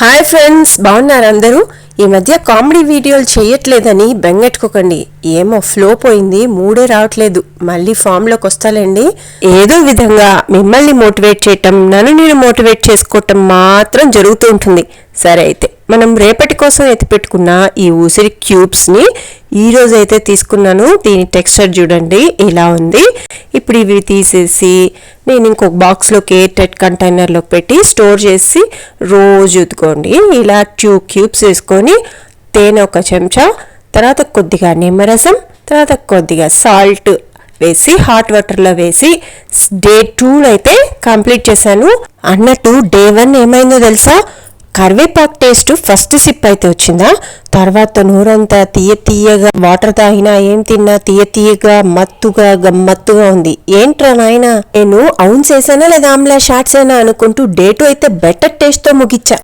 Hi friends బాగున్నారు అందరూ? ఈ మధ్య కామెడీ వీడియోలు చేయట్లేదని బెంగెట్టుకోకండి. ఏమో ఫ్లో పోయింది మూడే రావట్లేదు. మళ్ళీ ఫామ్లోకి వస్తాలండి? ఏదో విధంగా మిమ్మల్ని మోటివేట్ చేయటం నన్ను నేను మోటివేట్ చేసుకోవటం మాత్రం జరుగుతూ ఉంటుంది. సరే అయితే మనం రేపటి కోసం ఎత్తిపెట్టుకున్న ఈ ఊసిరి క్యూబ్స్ని ఈ రోజు అయితే తీసుకున్నాను. దీని టెక్స్చర్ చూడండి ఇలా ఉంది. ఇప్పుడు ఇవి తీసేసి నేను ఇంకొక బాక్స్లోకి ఎయిర్ టైట్ కంటైనర్లో పెట్టి స్టోర్ చేసి రోజు ఉతుకోండి. ఇలా ట్యూ క్యూబ్స్ వేసుకొని తేనె ఒక చెంచా తర్వాత కొద్దిగా నిమ్మరసం తర్వాత కొద్దిగా సాల్ట్ వేసి హాట్ వాటర్లో వేసి డే టూ అయితే కంప్లీట్ చేశాను. అన్నట్టు డే వన్ ఏమైందో తెలుసా? కరివేపాకు టేస్ట్ ఫస్ట్ సిప్ అయితే వచ్చిందా? తర్వాత నూరంతా తీయ తీయగా వాటర్ తాగినా ఏం తిన్నా తీయ తీయగా మత్తుగా గమ్మత్తుగా ఉంది. ఏంట్రా నాయన? నేను అవును చేశానా లేదా ఆమ్లా షార్ట్స్ అయినా అనుకుంటూ డేటు అయితే బెటర్ టేస్ట్తో ముగిచ్చా.